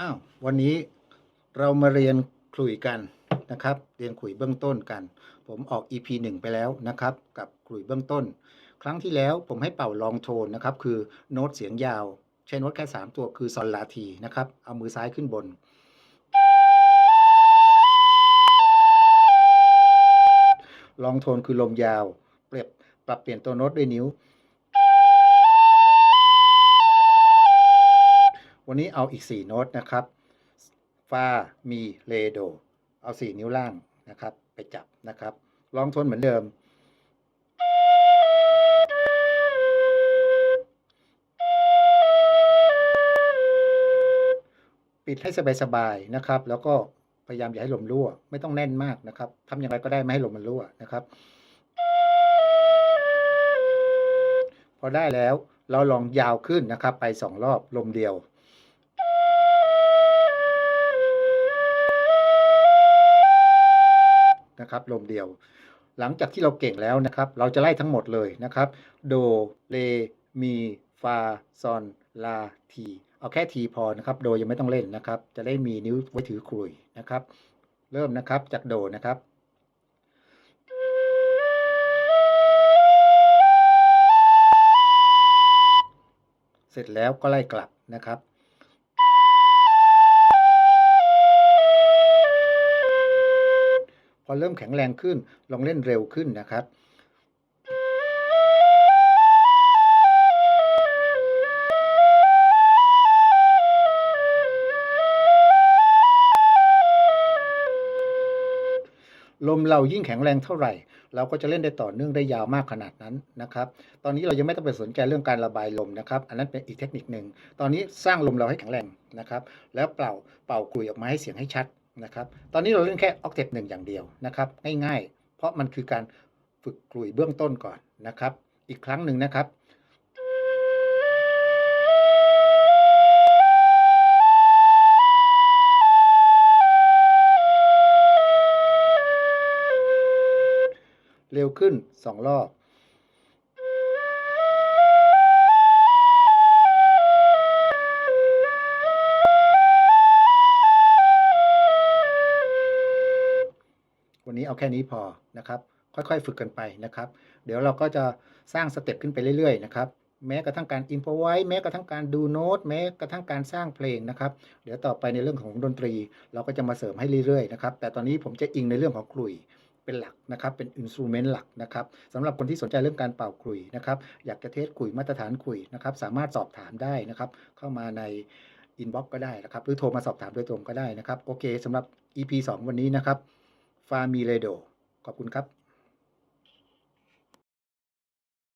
อ้าววันนี้เรามาเรียนขลุ่ยกันนะครับ เรียนขลุ่ยเบื้องต้นกัน ผมออก EP 1 ไปแล้วนะครับ กับขลุ่ยเบื้องต้น ครั้งที่แล้วผมให้เป่าลองโทนนะครับ คือโน้ตเสียงยาว ใช้โน้ตแค่ 3 ตัวคือซอลลาทีนะครับ เอามือซ้ายขึ้นบน ลองโทนคือลมยาว เปรียบปรับเปลี่ยนตัวโน้ตด้วยนิ้ว วันนี้เอาอีก 4 โน้ตนะครับฟามีเรโด เอา 4 นิ้วล่างนะครับ ไปจับนะครับลองทนเหมือนเดิม ปิดให้สบายๆนะครับ แล้วก็พยายามอย่าให้ลมรั่ว ไม่ต้องแน่นมากนะครับทำอย่างไรก็ได้ไม่ให้ลมมันรั่วนะครับพอได้แล้วเราลองยาวขึ้นนะครับ ไปสองรอบลมเดียว นะครับลมเดียว หลังจากที่เราเก่งแล้วนะครับ เราจะไล่ทั้งหมดเลยนะครับ โดเรมี ฟา ซอน ลา ที เอาแค่ทีพอนะครับ โดยังไม่ต้องเล่นนะครับ จะได้มีนิ้วไว้ถือครุยนะครับ เริ่มนะครับจากโดนะครับเสร็จแล้วก็ไล่กลับนะครับ พอเริ่มแข็งแรงขึ้น ลองเล่นเร็วขึ้นนะครับลมเรายิ่งแข็งแรงเท่าไหร่ เราก็จะเล่นได้ต่อเนื่องได้ยาวมากขนาดนั้นนะครับ ตอนนี้เรายังไม่ต้องไปสนใจเรื่องการระบายลมนะครับ อันนั้นเป็นอีกเทคนิคหนึ่งตอนนี้สร้างลมเราให้แข็งแรงนะครับ แล้วเป่าเป่าคุยออกมาให้เสียงให้ชัด นะครับ ตอนนี้เราเล่นแค่ออกเทปหนึ่งอย่างเดียวนะครับ ง่ายๆ เพราะมันคือการฝึกกลุยเบื้องต้นก่อนนะครับ อีกครั้งหนึ่งนะครับเร็วขึ้นสองรอบ วันนี้เอาแค่นี้พอนะครับ ค่อยๆ ฝึกกันไปนะครับ เดี๋ยวเราก็จะสร้างสเต็ปขึ้นไปเรื่อยๆนะครับแม้กระทั่งการอินพอไว้แม้กระทั่งการดูโน้ตแม้กระทั่งการสร้างเพลงนะครับ เดี๋ยวต่อไปในเรื่องของดนตรี เราก็จะมาเสริมให้เรื่อยๆนะครับ แต่ตอนนี้ผมจะอิงในเรื่องของกลุยเป็นหลักนะครับ เป็นอินสตูเมนต์หลักนะครับสำหรับคนที่สนใจเรื่องการเป่าขลุยนะครับ อยากจะเทสขลุยมาตรฐานขลุยนะครับ สามารถสอบถามได้นะครับ เข้ามาในอินบ็อกก็ได้นะครับ หรือโทรมาสอบถามโดยตรงก็ได้นะครับ โอเคสำหรับ EP 2 วันนี้นะครับ ฟามีเรโด ขอบคุณครับ